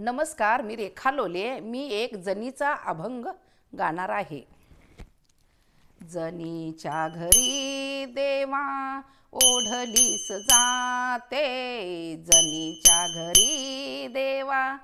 नमस्कार मी रेखा लोले. मी एक जनीचा अभंग गाणार आहे. जनीच्या घरी देवा ओढलीस जाते. जनीच्या घरी देवा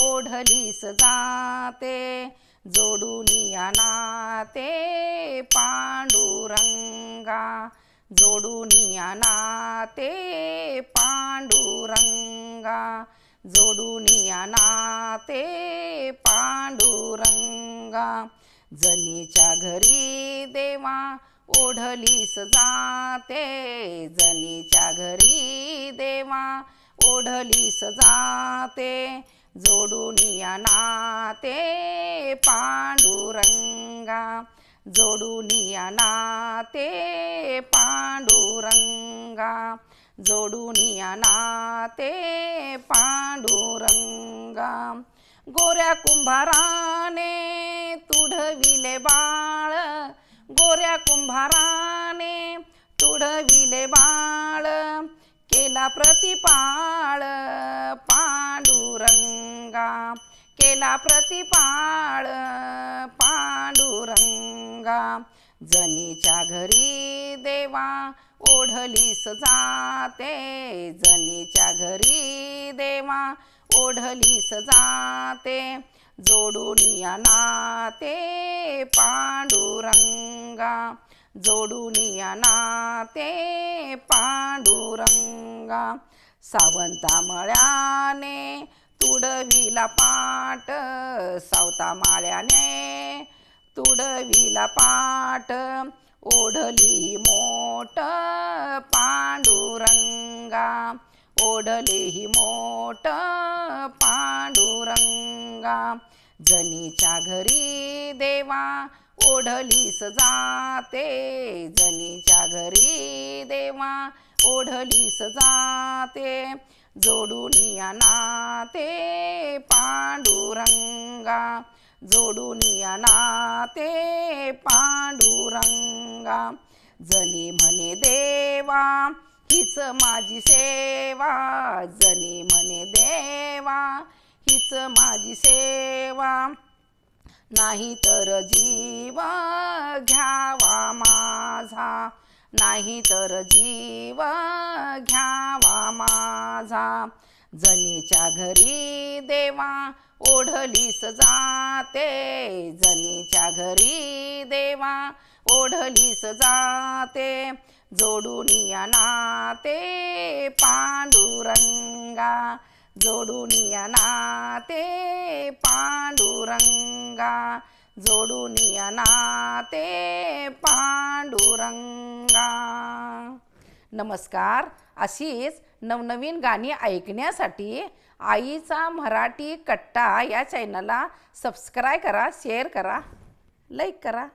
ओढलीस जाते. जोडून नाते पांडुरंगा. जोडून नाते पांडुरंगा. जोडून या नाते पांडुरंगा. जनीच्या घरी देवा ओढलीस जाते. जनीच्या घरी देवा ओढलीस जाते. जोडून या नाते पांडुरंगा. जोडून या नाते पांडुरंगा. जोडून या नाते पांडुरंगा. गोऱ्या कुंभाराने तुढविले बाळ. गोऱ्या कुंभाराने तुढविले बाळ. केला प्रतिपाळ पांडुरंग. केला प्रतिपाळ पांडुरंगा. जनीच्या घरी देवा ओढलीस जाते जनीच्या घरी देवा ओढलीस जाते जोडून या नाते पांडुरंगा. जोडून या नाते पांडुरंगा. सावंता मळ्याने तुडविला पाट सावता माळ्याने. तुडविला पाट ओढली मोठ पांडुरंगा. ओढली मोठ पांडुरंगा. जनीच्या घरी देवा ओढलीस जाते. जनीच्या घरी देवा ओढलीस जाते जोडून या नाते पांडुरंगा. जोडून या नाते पांडुरंगा. जनी म्हणे देवा हीच माझी सेवा. जनी म्हणे देवा हीच माझी सेवा. नाही तर जीव घ्या माझा नाही तर जीव घ्यावा माझा. जनीच्या घरी देवा ओढलीस जाते. जनीच्या घरी देवा ओढलीस जाते. जोडून या नाते पांडुरंगा. जोडून या नाते पांडुरंगा. जोडून या नाते पांडुरंगा. नमस्कार. अशीच नवनवीन गाणी ऐकण्यासाठी आईचा मराठी कट्टा या चॅनलला सबस्क्राईब करा शेअर करा लाईक करा.